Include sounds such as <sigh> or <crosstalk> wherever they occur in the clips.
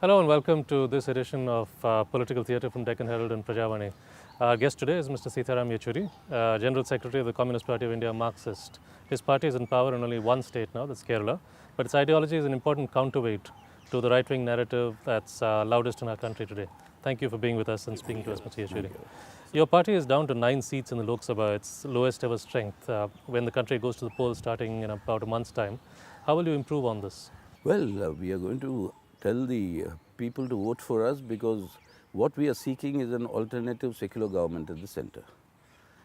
Hello and welcome to this edition of uh, Political Theatre from Deccan Herald and Prajavani. Our guest today is Mr. Sitaram Yechuri, uh, General Secretary of the Communist Party of India, Marxist. His party is in power in only one state now, that's Kerala, but its ideology is an important counterweight to the right wing narrative that's uh, loudest in our country today. Thank you for being with us and speaking to us, Mr. Yechuri. Your party is down to nine seats in the Lok Sabha, its lowest ever strength. Uh, when the country goes to the polls starting in about a month's time, how will you improve on this? Well, uh, we are going to tell the uh, people to vote for us because what we are seeking is an alternative secular government at the center.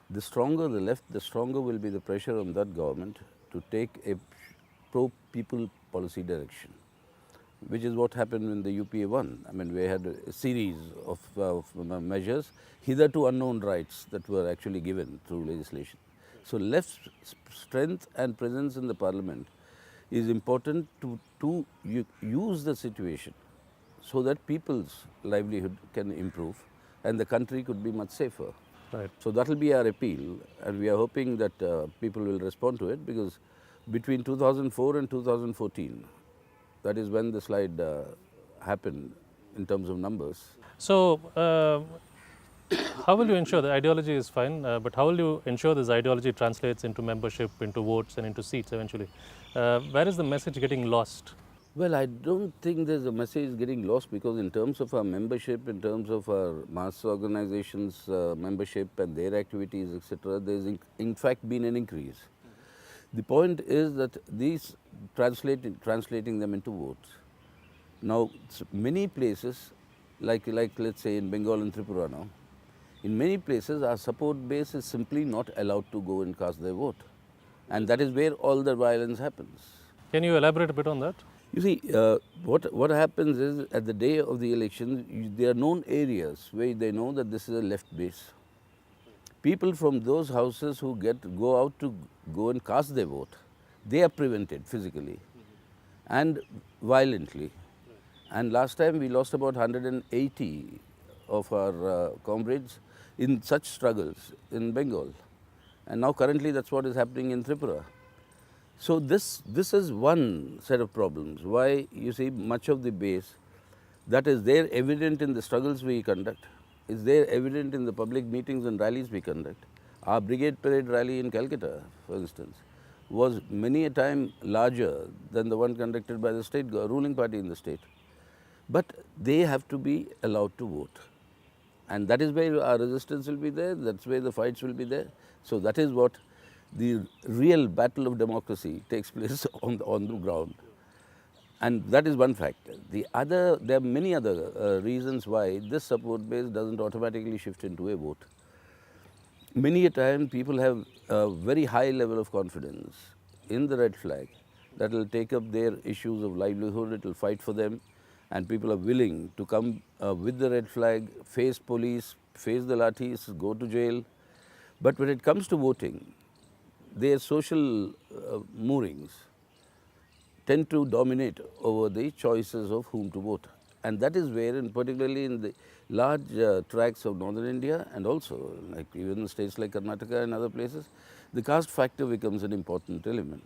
The stronger the left, the stronger will be the pressure on that government to take a pro people policy direction, which is what happened when the UPA won. I mean, we had a series of, uh, of measures, hitherto unknown rights that were actually given through legislation. So, left's strength and presence in the parliament is important to, to use the situation so that people's livelihood can improve and the country could be much safer. Right. So that will be our appeal, and we are hoping that uh, people will respond to it because between 2004 and 2014, that is when the slide uh, happened in terms of numbers. So, uh, how will you ensure the ideology is fine, uh, but how will you ensure this ideology translates into membership, into votes, and into seats eventually? Uh, where is the message getting lost? Well, I don't think there's a message getting lost because, in terms of our membership, in terms of our mass organizations' uh, membership and their activities, etc., there's in, in fact been an increase. The point is that these translating, translating them into votes. Now, many places, like, like let's say in Bengal and Tripura now, in many places our support base is simply not allowed to go and cast their vote. And that is where all the violence happens. Can you elaborate a bit on that? You see, uh, what, what happens is at the day of the election, you, there are known areas where they know that this is a left base. People from those houses who get go out to go and cast their vote, they are prevented physically and violently. And last time we lost about 180 of our uh, comrades in such struggles in Bengal. And now currently that's what is happening in Tripura. So this, this is one set of problems. Why you see much of the base that is there evident in the struggles we conduct, is there evident in the public meetings and rallies we conduct. Our brigade parade rally in Calcutta, for instance, was many a time larger than the one conducted by the state ruling party in the state. But they have to be allowed to vote. And that is where our resistance will be there, that's where the fights will be there. So that is what the real battle of democracy takes place <laughs> on the, on the ground. And that is one factor. The other, there are many other uh, reasons why this support base doesn't automatically shift into a vote. Many a time people have a very high level of confidence in the red flag that will take up their issues of livelihood, it will fight for them, and people are willing to come uh, with the red flag, face police, face the lathis, go to jail. But when it comes to voting, their social uh, moorings tend to dominate over the choices of whom to vote. And that is where, and particularly in the large uh, tracts of northern India and also like even states like Karnataka and other places, the caste factor becomes an important element.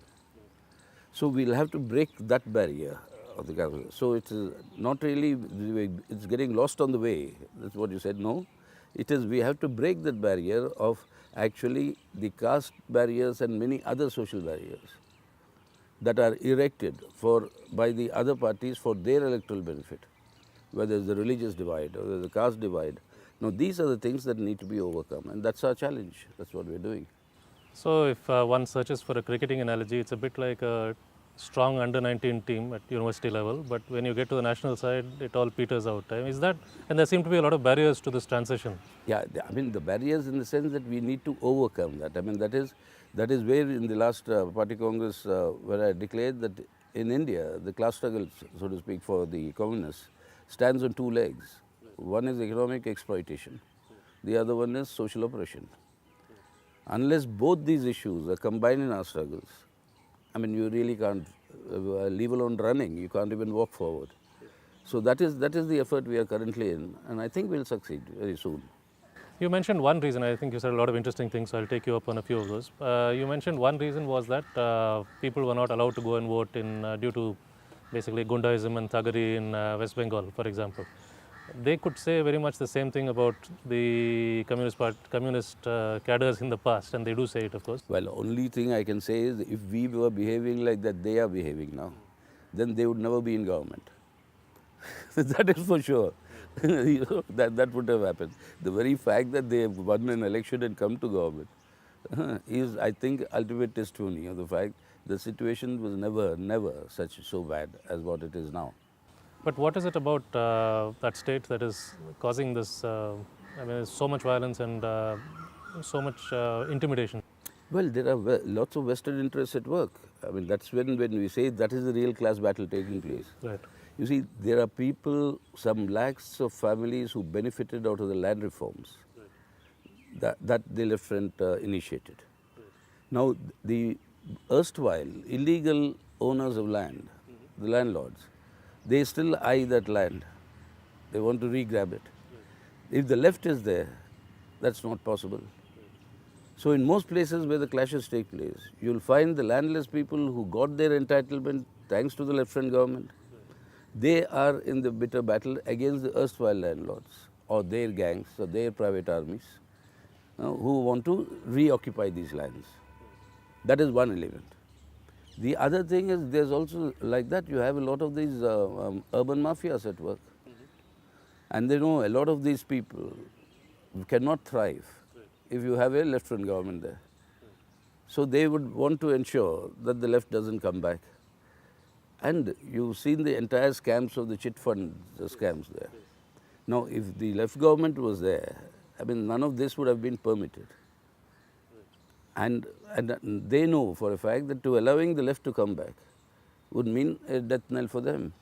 So we'll have to break that barrier of the caste. So it is not really, it's getting lost on the way. That's what you said, no. It is, we have to break that barrier of actually the caste barriers and many other social barriers that are erected for by the other parties for their electoral benefit, whether it's the religious divide or the caste divide. Now these are the things that need to be overcome, and that's our challenge. That's what we're doing. So, if uh, one searches for a cricketing analogy, it's a bit like a strong under 19 team at university level, but when you get to the national side, it all peters out. Mean, is that, and there seem to be a lot of barriers to this transition. Yeah, I mean the barriers in the sense that we need to overcome that. I mean that is that is where in the last uh, party congress uh, where I declared that in India the class struggle, so to speak, for the communists stands on two legs. One is economic exploitation, the other one is social oppression. Unless both these issues are combined in our struggles, I mean you really can't uh, leave alone running. You can't even walk forward. So that is that is the effort we are currently in, and I think we'll succeed very soon. You mentioned one reason, I think you said a lot of interesting things, so I'll take you up on a few of those. Uh, you mentioned one reason was that uh, people were not allowed to go and vote in, uh, due to basically Gundaism and Thuggery in uh, West Bengal, for example. They could say very much the same thing about the communist part, communist uh, cadres in the past, and they do say it, of course. Well, only thing I can say is if we were behaving like that they are behaving now, then they would never be in government. <laughs> that is for sure. <laughs> you know, that, that would have happened. The very fact that they have won an election and come to government <laughs> is, I think, ultimate testimony of the fact the situation was never, never such so bad as what it is now. But what is it about uh, that state that is causing this? Uh, I mean, there's so much violence and uh, so much uh, intimidation. Well, there are lots of vested interests at work. I mean, that's when, when we say that is the real class battle taking place. Right. You see, there are people, some lakhs of families who benefited out of the land reforms that, that the left front uh, initiated. Now, the erstwhile illegal owners of land, the landlords, they still eye that land. They want to re-grab it. If the left is there, that's not possible. So in most places where the clashes take place, you'll find the landless people who got their entitlement thanks to the left front government. They are in the bitter battle against the erstwhile landlords or their gangs or their private armies uh, who want to reoccupy these lands. That is one element. The other thing is there's also like that you have a lot of these uh, um, urban mafias at work. And they know a lot of these people cannot thrive if you have a left-wing government there. So they would want to ensure that the left doesn't come back. And you've seen the entire scams of the chit fund the scams there. Now, if the left government was there, I mean, none of this would have been permitted. And, and they know for a fact that to allowing the left to come back would mean a death knell for them.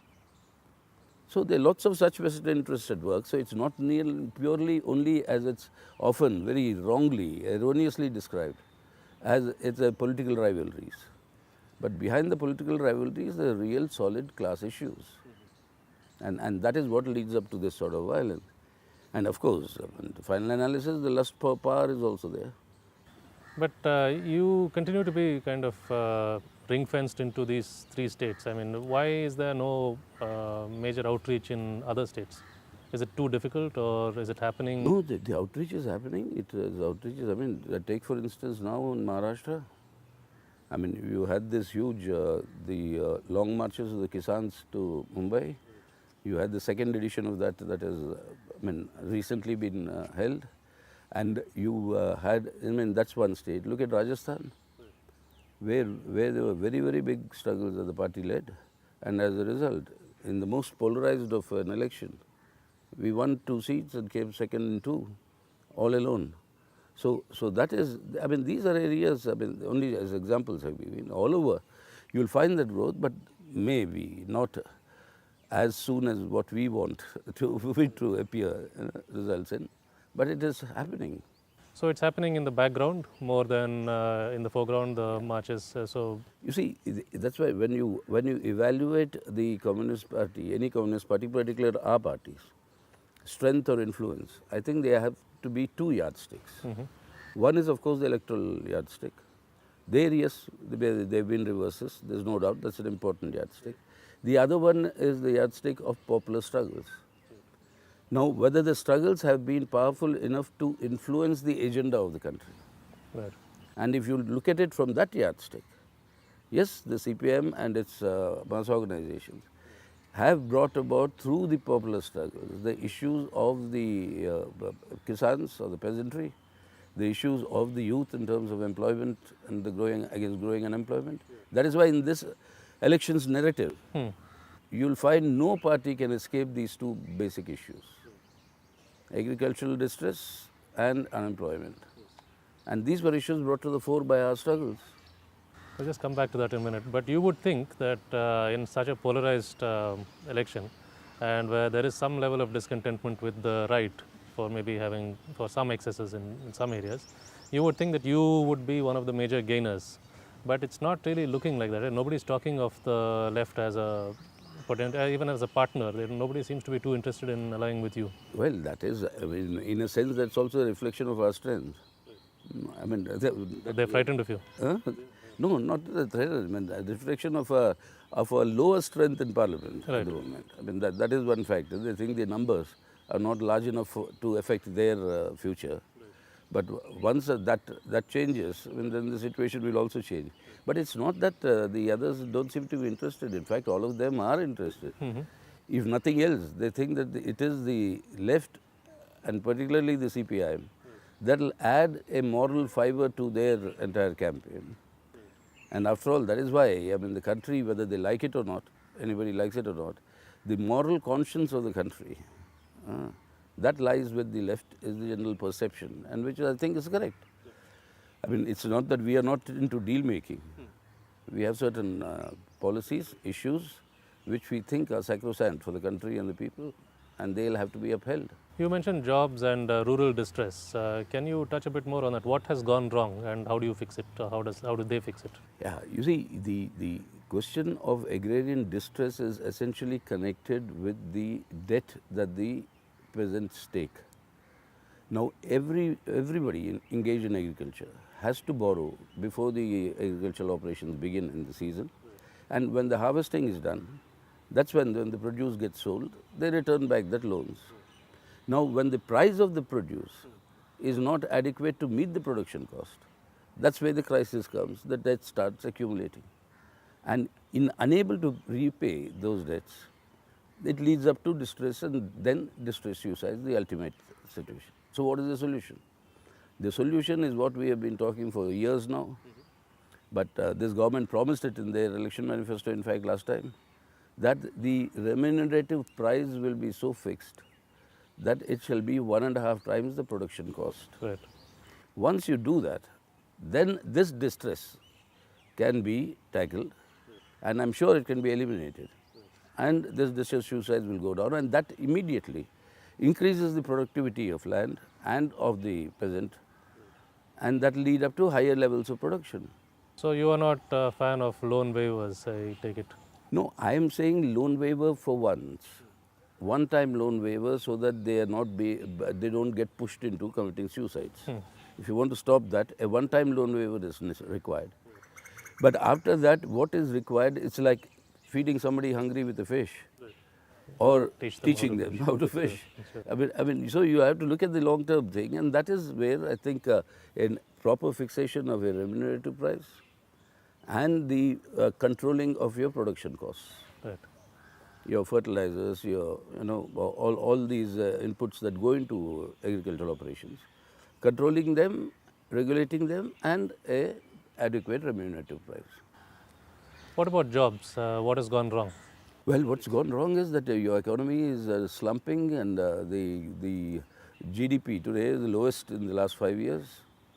So there are lots of such vested interests at work. So it's not purely only as it's often very wrongly, erroneously described, as it's a political rivalries. But behind the political rivalries, there are real solid class issues. And, and that is what leads up to this sort of violence. And of course, the final analysis, the lust for power is also there. But uh, you continue to be kind of uh, ring fenced into these three states. I mean, why is there no uh, major outreach in other states? Is it too difficult or is it happening? No, the, the outreach is happening. It is outreach is, I mean, uh, take for instance now in Maharashtra. I mean, you had this huge, uh, the uh, long marches of the Kisans to Mumbai. You had the second edition of that that has, I mean, recently been held. And you uh, had, I mean, that's one state. Look at Rajasthan, where, where there were very, very big struggles that the party led. And as a result, in the most polarized of an election, we won two seats and came second in two, all alone. So, so that is, I mean, these are areas, I mean, only as examples I've given. All over, you'll find that growth, but maybe not as soon as what we want <laughs> to, <laughs> to appear uh, results in, but it is happening. So it's happening in the background more than uh, in the foreground, the marches. Uh, so You see, that's why when you, when you evaluate the Communist Party, any Communist Party, particularly our parties, strength or influence, I think they have to be two yardsticks. One is, of course, the electoral yardstick. There, yes, they- they've been reverses, there's no doubt, that's an important yardstick. The other one is the yardstick of popular struggles. Now, whether the struggles have been powerful enough to influence the agenda of the country. right. And if you look at it from that yardstick, yes, the CPM and its uh, mass organizations have brought about through the popular struggles the issues of the uh, kisans or the peasantry, the issues of the youth in terms of employment and the growing against growing unemployment. That is why in this elections narrative, you'll find no party can escape these two basic issues agricultural distress and unemployment. And these were issues brought to the fore by our struggles. We'll just come back to that in a minute. But you would think that uh, in such a polarized um election, and where there is some level of discontentment with the right for maybe having for some excesses in, in some areas, you would think that you would be one of the major gainers. But it's not really looking like that. Right? Nobody's talking of the left as a uh, even as a partner. Nobody seems to be too interested in allying with you. Well, that is, I mean, in a sense, that's also a reflection of our strength. I mean, the- They're frightened of you. Huh? No, not the threat. I mean, the reflection of a, of a lower strength in parliament at the moment. I mean, that, that is one factor. They think the numbers are not large enough for, to affect their uh, future. But once that, that changes, then the situation will also change. But it's not that uh, the others don't seem to be interested. In fact, all of them are interested. If nothing else, they think that it is the left and particularly the CPIM that will add a moral fiber to their entire campaign. And after all, that is why, I mean, the country, whether they like it or not, anybody likes it or not, the moral conscience of the country, uh, that lies with the left, is the general perception, and which I think is correct. I mean, it's not that we are not into deal making. We have certain uh, policies, issues, which we think are sacrosanct for the country and the people, and they'll have to be upheld. You mentioned jobs and uh, rural distress. Uh, can you touch a bit more on that? What has gone wrong and how do you fix it? How, does, how do they fix it? Yeah, you see, the, the question of agrarian distress is essentially connected with the debt that the peasants take. Now, every, everybody engaged in agriculture has to borrow before the agricultural operations begin in the season. And when the harvesting is done, that's when, when the produce gets sold, they return back that loans. Now, when the price of the produce is not adequate to meet the production cost, that's where the crisis comes, the debt starts accumulating. And in unable to repay those debts, it leads up to distress and then distress suicide is the ultimate situation. So what is the solution? The solution is what we have been talking for years now, but uh, this government promised it in their election manifesto, in fact, last time, that the remunerative price will be so fixed that it shall be one and a half times the production cost. Right. Once you do that, then this distress can be tackled and I'm sure it can be eliminated. And this distress suicides will go down and that immediately increases the productivity of land and of the peasant and that lead up to higher levels of production. So you are not a fan of loan waivers, I take it. No, I am saying loan waiver for once, one time loan waiver so that they are not be, they don't get pushed into committing suicides. Hmm. If you want to stop that, a one time loan waiver is required. But after that, what is required? It's like feeding somebody hungry with a fish, or Teach them teaching them how to fish. I mean, I mean, so you have to look at the long term thing, and that is where I think uh, a proper fixation of a remunerative price and the uh, controlling of your production costs Right. your fertilizers, your you know all all these uh, inputs that go into agricultural operations, controlling them, regulating them, and a adequate remunerative price. What about jobs? Uh, what has gone wrong? Well, what's gone wrong is that uh, your economy is uh, slumping, and uh, the the GDP today is the lowest in the last five years,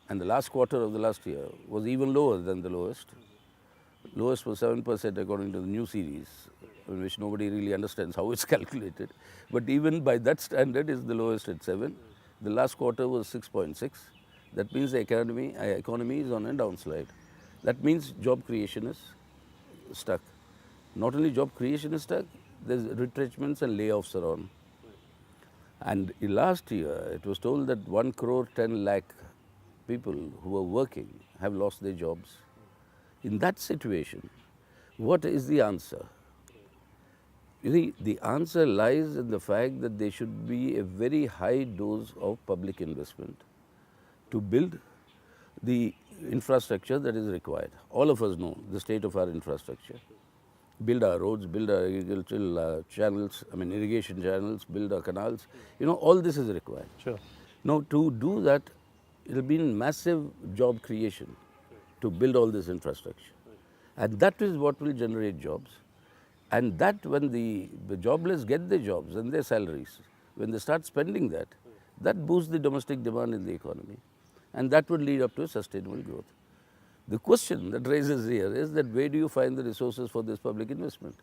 and the last quarter of the last year was even lower than the lowest. Lowest was seven percent according to the new series, which nobody really understands how it's <laughs> calculated. But even by that standard, is the lowest at seven. The last quarter was six point six. That means the economy economy is on a downslide. That means job creation is stuck. Not only job creation is stuck, there's retrenchments and layoffs are on. And last year, it was told that 1 crore 10 lakh people who were working have lost their jobs. In that situation, what is the answer? You see, the answer lies in the fact that there should be a very high dose of public investment to build the infrastructure that is required. All of us know the state of our infrastructure. Build our roads, build our agricultural uh, channels, I mean irrigation channels, build our canals. You know, all this is required. Sure. Now, to do that, it will be massive job creation to build all this infrastructure. And that is what will generate jobs. And that when the, the jobless get their jobs and their salaries, when they start spending that, that boosts the domestic demand in the economy. And that would lead up to sustainable growth. The question that raises here is that where do you find the resources for this public investment?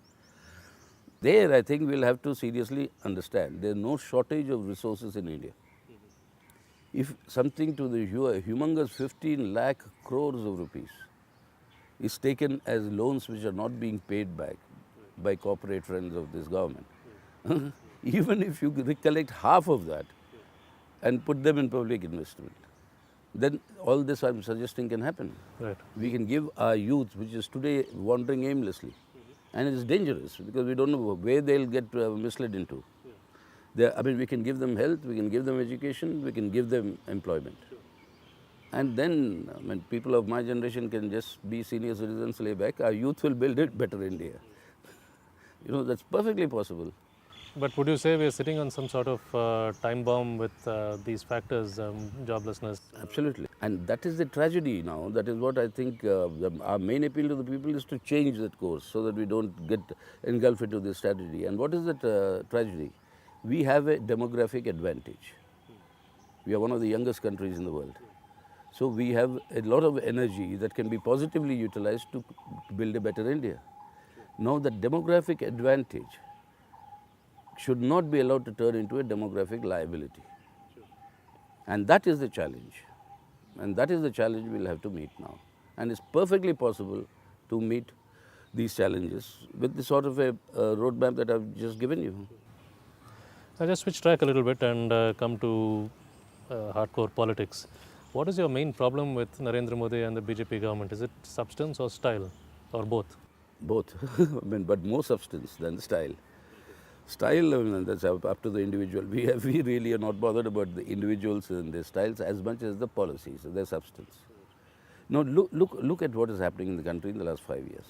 There, I think we'll have to seriously understand there is no shortage of resources in India. If something to the hu- humongous 15 lakh crores of rupees is taken as loans which are not being paid back by corporate friends of this government, <laughs> even if you recollect half of that and put them in public investment, then all this I'm suggesting can happen. Right. We can give our youth, which is today wandering aimlessly, and it is dangerous because we don't know where they'll get uh, misled into. They- I mean, we can give them health, we can give them education, we can give them employment. And then, I mean, people of my generation can just be senior citizens, lay back. Our youth will build it better India. You know, that's perfectly possible. But would you say we are sitting on some sort of uh, time bomb with uh, these factors, um, joblessness? Absolutely. And that is the tragedy now. That is what I think uh, the, our main appeal to the people is to change that course so that we don't get engulfed into this tragedy. And what is that uh, tragedy? We have a demographic advantage. We are one of the youngest countries in the world. So we have a lot of energy that can be positively utilized to build a better India. Now the demographic advantage should not be allowed to turn into a demographic liability. And that is the challenge. And that is the challenge we'll have to meet now. And it's perfectly possible to meet these challenges with the sort of a uh, roadmap that I've just given you. I just switch track a little bit and uh, come to uh, hardcore politics. What is your main problem with Narendra Modi and the BJP government? Is it substance or style, or both? Both. <laughs> I mean, but more substance than style. Style, I that's up, up to the individual. <laughs> We, have, we really are not bothered about the individuals and their styles as much as the policies, their substance. Now, look, look, look at what is happening in the country in the last five years.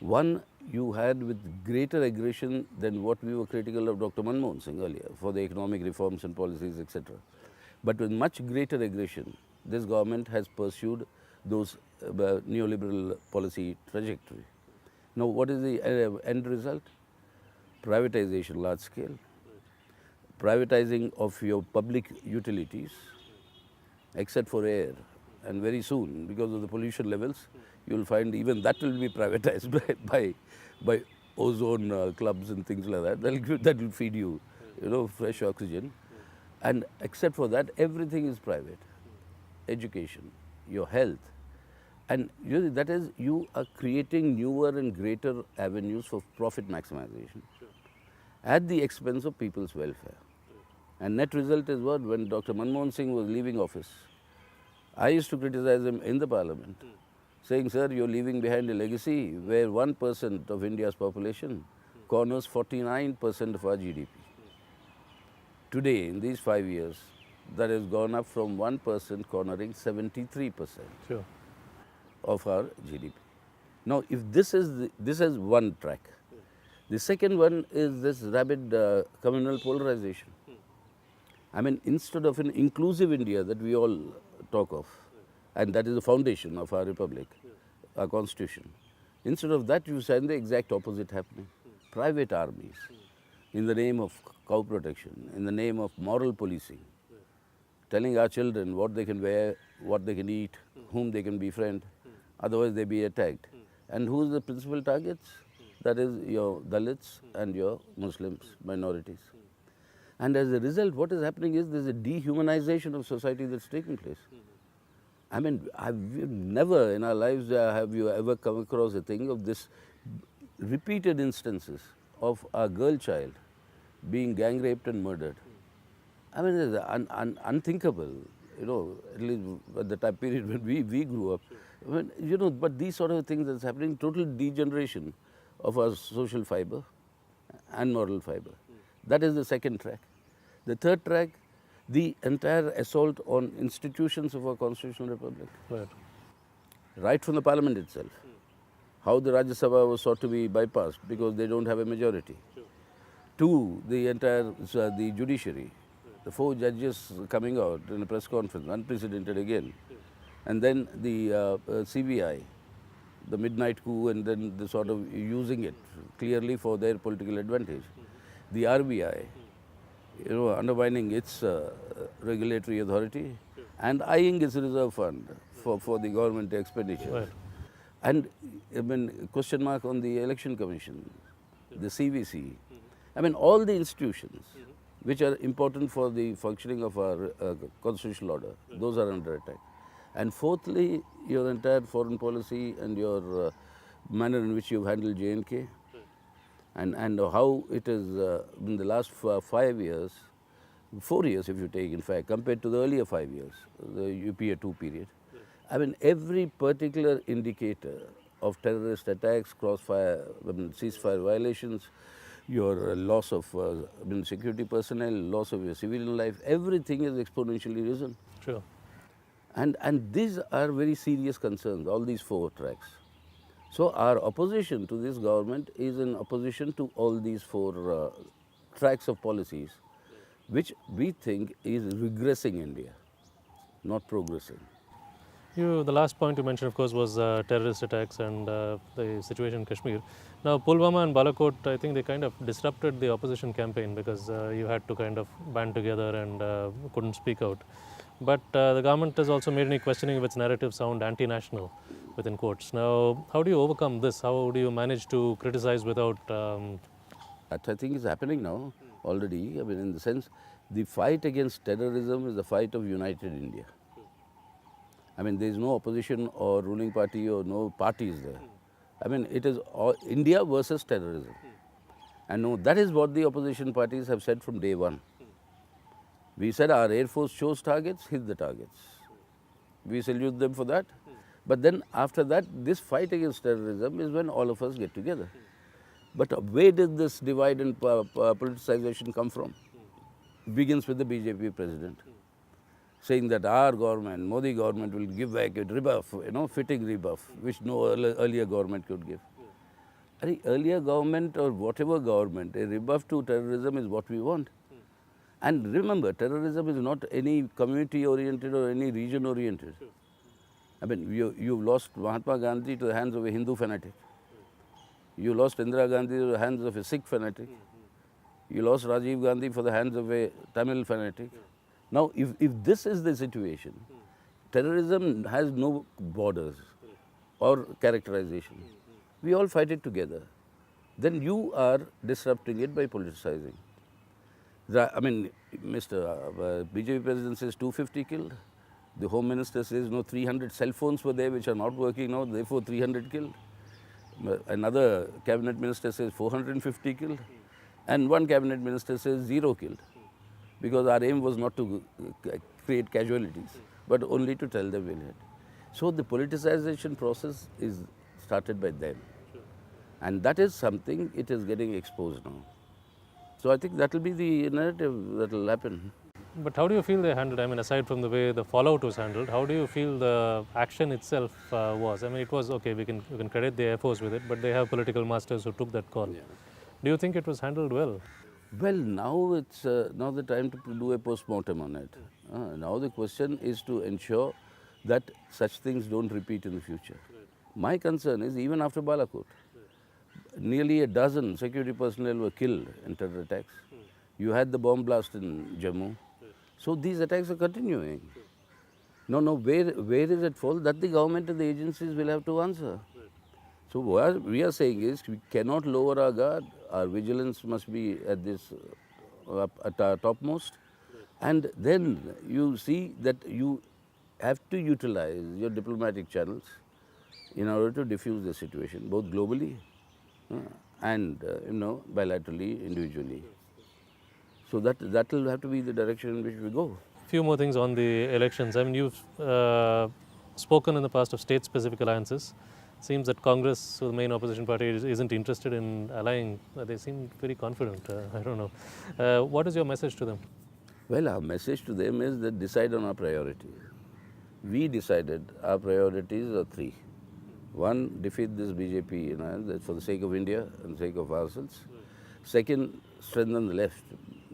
One, you had with greater aggression than what we were critical of Dr. Manmohan Singh earlier for the economic reforms and policies, etc. But with much greater aggression, this government has pursued those uh, neoliberal policy trajectory. Now, what is the uh, end result? Privatization large scale, privatizing of your public utilities, except for air. And very soon, because of the pollution levels, you will find even that will be privatized <laughs> by, by, by ozone uh, clubs and things like that. That'll, that will feed you, you know, fresh oxygen. And except for that, everything is private. Education, your health. And that is, you are creating newer and greater avenues for profit maximization at the expense of people's welfare. And net result is what? When Dr. Manmohan Singh was leaving office, I used to criticize him in the parliament, saying, Sir, you're leaving behind a legacy where 1% of India's population corners 49% of our GDP. Today, in these five years, that has gone up from 1% cornering 73% Sure. Of our GDP. Now, if this is the, this is one track, the second one is this rapid uh, communal polarization. I mean, instead of an inclusive India that we all talk of, and that is the foundation of our republic, our constitution, instead of that, you find the exact opposite happening. Private armies, in the name of cow protection, in the name of moral policing, telling our children what they can wear, what they can eat, whom they can befriend, otherwise they be attacked. Hmm. And who's the principal targets? Hmm. That is your Dalits hmm. and your Muslims, minorities. And as a result, what is happening is there's a dehumanization of society that's taking place. I mean, I've we've never in our lives uh, have you ever come across a thing of this repeated instances of a girl child being gang raped and murdered. I mean, it's un, un, unthinkable, you know, at least at the time period <laughs> when we, we grew up. Mean, you know, but these sort of things that's happening, total degeneration of our social fiber and moral fiber. That is the second track. The third track, the entire assault on institutions of our constitutional republic Right. right from the parliament itself. How the Rajya Sabha was sought to be bypassed because they don't have a majority. Two, the entire so the judiciary, the four judges coming out in a press conference, unprecedented again, and then the uh, uh, CBI, the midnight coup, and then the sort of using it clearly for their political advantage. The RBI, you know, undermining its uh, regulatory authority and eyeing its reserve fund for, for the government expenditure. Right. And I mean, question mark on the election commission, the CVC. I mean, all the institutions which are important for the functioning of our uh, constitutional order, those are under attack. And fourthly, your entire foreign policy and your uh, manner in which you've handled J&K and, and how it is uh, in the last f- five years, Four years, if you take, in fact, compared to the earlier five years, the UPA 2 period. I mean, every particular indicator of terrorist attacks, crossfire, I mean, ceasefire violations, your uh, loss of uh, I mean, security personnel, loss of your civilian life, everything is exponentially risen. Sure. And, and these are very serious concerns, all these four tracks. So our opposition to this government is in opposition to all these four uh, tracks of policies, which we think is regressing India, not progressing. You, the last point you mentioned, of course, was uh, terrorist attacks and uh, the situation in Kashmir. Now, Pulwama and Balakot, I think they kind of disrupted the opposition campaign because uh, you had to kind of band together and uh, couldn't speak out. But uh, the government has also made any questioning of its narrative sound anti-national within quotes. Now, how do you overcome this? How do you manage to criticize without? Um, That I think is happening now already. I mean, in the sense, the fight against terrorism is the fight of united India. I mean, there is no opposition or ruling party or no parties there. I mean, it is India versus terrorism. And no, that is what the opposition parties have said from day one. We said our Air Force chose targets, hit the targets. We salute them for that. But then after that, this fight against terrorism is when all of us get together. But where did this divide and po- po- politicization come from? It Begins with the BJP president saying that our government, Modi government will give back a rebuff, you know, fitting rebuff, which no earlier government could give. Arey, earlier government or whatever government, a rebuff to terrorism is what we want. And remember, terrorism is not any community oriented or any region oriented. I mean, you, you lost Mahatma Gandhi to the hands of a Hindu fanatic. You lost Indira Gandhi to the hands of a Sikh fanatic. You lost Rajiv Gandhi for the hands of a Tamil fanatic. Now, if, if this is the situation, terrorism has no borders or characterization. We all fight it together. Then you are disrupting it by politicizing. The- I mean, Mr. Uh, BJP president says 250 killed. The Home Minister says no, 300 cell phones were there which are not working now, therefore 300 killed. Uh, Another cabinet minister says 450 killed. And one cabinet minister says zero killed. Because our aim was not to uh, create casualties, but only to tell them we'll hit. So the politicization process is started by them. And that is something it is getting exposed now. So I think that will be the narrative that will happen. but how do you feel they handled? I mean, aside from the way the fallout was handled, how do you feel the action itself uh, was? I mean, it was okay. We can we can credit the Air Force with it, but they have political masters who took that call. Do you think it was handled well? Well, now it's uh, now the time to do a post-mortem on it. Uh, now the question is to ensure that such things don't repeat in the future. My concern is even after Balakot, nearly a dozen security personnel were killed in terror attacks. You had the bomb blast in Jammu. So these attacks are continuing. No, no, where, where is it fault? That the government and the agencies will have to answer. So what we are saying is we cannot lower our guard. Our vigilance must be at this uh, at our topmost, and then you see that you have to utilize your diplomatic channels in order to diffuse the situation, both globally and uh, you know bilaterally, individually. So that that will have to be the direction in which we go. Few more things on the elections. I mean, you've uh, spoken in the past of state-specific alliances. Seems that Congress, so the main opposition party, is- isn't interested in allying. They seem very confident. Uh, <laughs> I don't know. Uh, what is your message to them? Well, our message to them is that decide on our priorities. We decided our priorities are three. One, defeat this BJP you know, for the sake of India and sake of ourselves. Second, strengthen the left.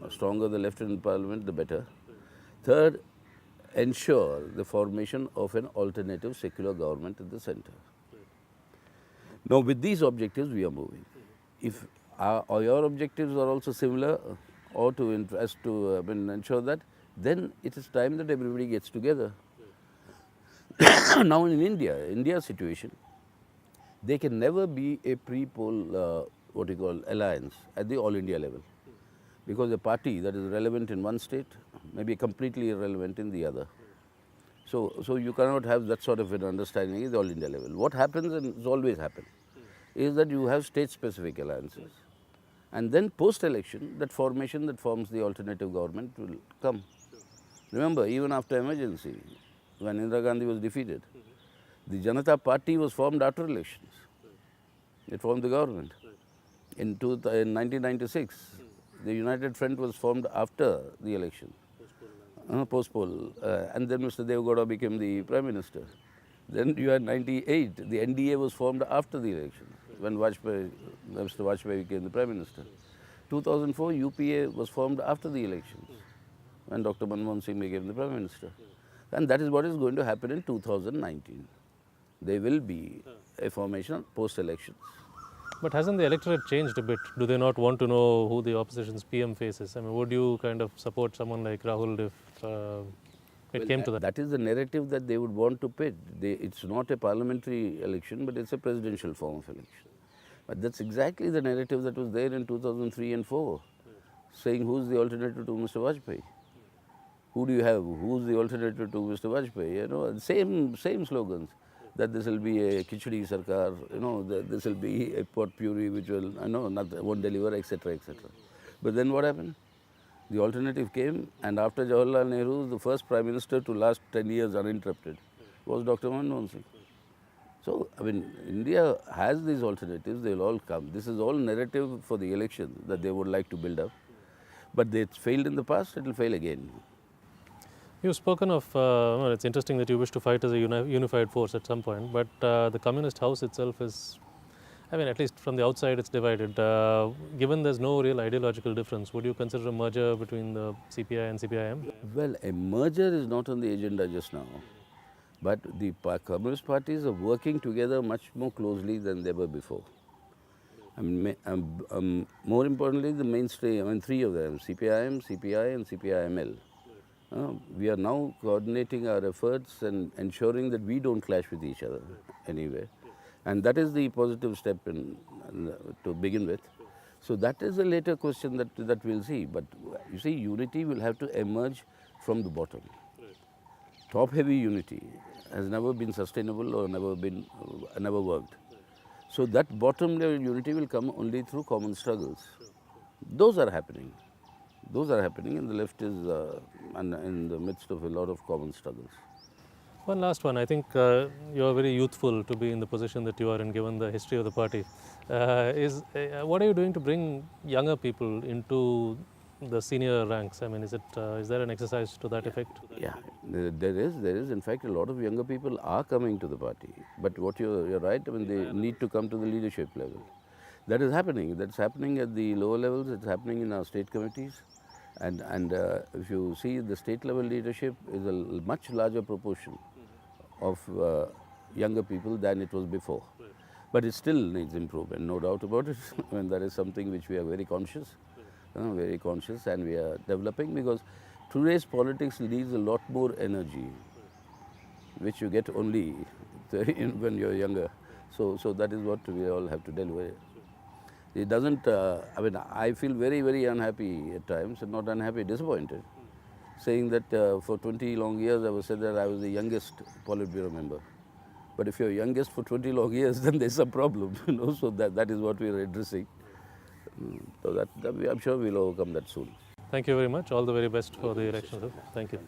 The stronger the left in parliament, the better. Third, ensure the formation of an alternative secular government at the center. Now, with these objectives, we are moving. If our, or your objectives are also similar, or to interest to uh, I mean, ensure that, then it is time that everybody gets together. <coughs> now, in India, India's situation, there can never be a pre-poll, uh, what you call alliance at the all India level, because a party that is relevant in one state may be completely irrelevant in the other. So, so you cannot have that sort of an understanding at the all India level. What happens, and it's always happened, is that you have state-specific alliances. And then post-election, that formation that forms the alternative government will come. Remember, even after emergency, when Indira Gandhi was defeated, the Janata Party was formed after elections. It formed the government. In, two, in 1996, the United Front was formed after the election. Uh, post poll. Uh, and then Mr. Devgowda became the Prime Minister. Then you had 98, the NDA was formed after the election when Vajpayee, Mr. Vajpayee became the Prime Minister. 2004, UPA was formed after the elections when Dr. Manmohan Singh became the Prime Minister. And that is what is going to happen in 2019. There will be a formation post elections. But hasn't the electorate changed a bit? Do they not want to know who the opposition's PM faces? I mean, would you kind of support someone like Rahul if uh, it came to that? That is the narrative that they would want to pit. They, it's not a parliamentary election, but it's a presidential form of election. But that's exactly the narrative that was there in 2003 and 4, saying who's the alternative to Mr. Vajpayee? Who do you have? Who's the alternative to Mr. Vajpayee? You know, same same slogans. That this will be a khichdi sarkar. You know, this will be a pot puri which will, I know, not won't deliver, etc., etc. But then what happened? The alternative came, and after Jawaharlal Nehru, the first prime minister to last 10 years uninterrupted was Dr. Manmohan Singh. So, I mean, India has these alternatives, they will all come. This is all narrative for the election that they would like to build up. But they failed in the past, it will fail again. You've spoken of, uh, well, it's interesting that you wish to fight as a uni- unified force at some point, but uh, the Communist House itself is, I mean, at least from the outside, it's divided. Uh, given there's no real ideological difference, would you consider a merger between the CPI and CPIM? Well, a merger is not on the agenda just now. But the communist parties are working together much more closely than they were before. I mean, um, um, more importantly, the mainstream, I mean, three of them CPIM, CPI, and CPIML. Uh, we are now coordinating our efforts and ensuring that we don't clash with each other anyway. And that is the positive step in, uh, to begin with. So that is a later question that, that we'll see. But you see, unity will have to emerge from the bottom. Top heavy unity has never been sustainable or never been, uh, never worked. So that bottom level unity will come only through common struggles. Those are happening. Those are happening, and the left is uh, and in the midst of a lot of common struggles. One last one. I think uh, you are very youthful to be in the position that you are in, given the history of the party. Uh, is uh, what are you doing to bring younger people into the senior ranks? I mean, is it uh, is there an exercise to that effect? Yeah, there there is. There is. In fact, a lot of younger people are coming to the party. But what you're, you're right. I mean, they need to come to the leadership level. That is happening. That's happening at the lower levels. It's happening in our state committees. And, and uh, if you see the state level leadership is a much larger proportion of uh, younger people than it was before. But it still needs improvement, no doubt about it. <laughs> Mean, that is something which we are very conscious, very conscious, and we are developing because today's politics needs a lot more energy, which you get only <laughs> when you're younger. So, so that is what we all have to deliver. It doesn't, uh, I mean, I feel very, very unhappy at times, not unhappy, disappointed, saying that uh, for 20 long years I was said that I was the youngest Politburo member. But if you're youngest for 20 long years, <laughs> then there's a problem, <laughs> you know, so that, that is what we're addressing. Mm, So that, that we, I'm sure we'll overcome that soon. Thank you very much. All the very best for the election. Thank you.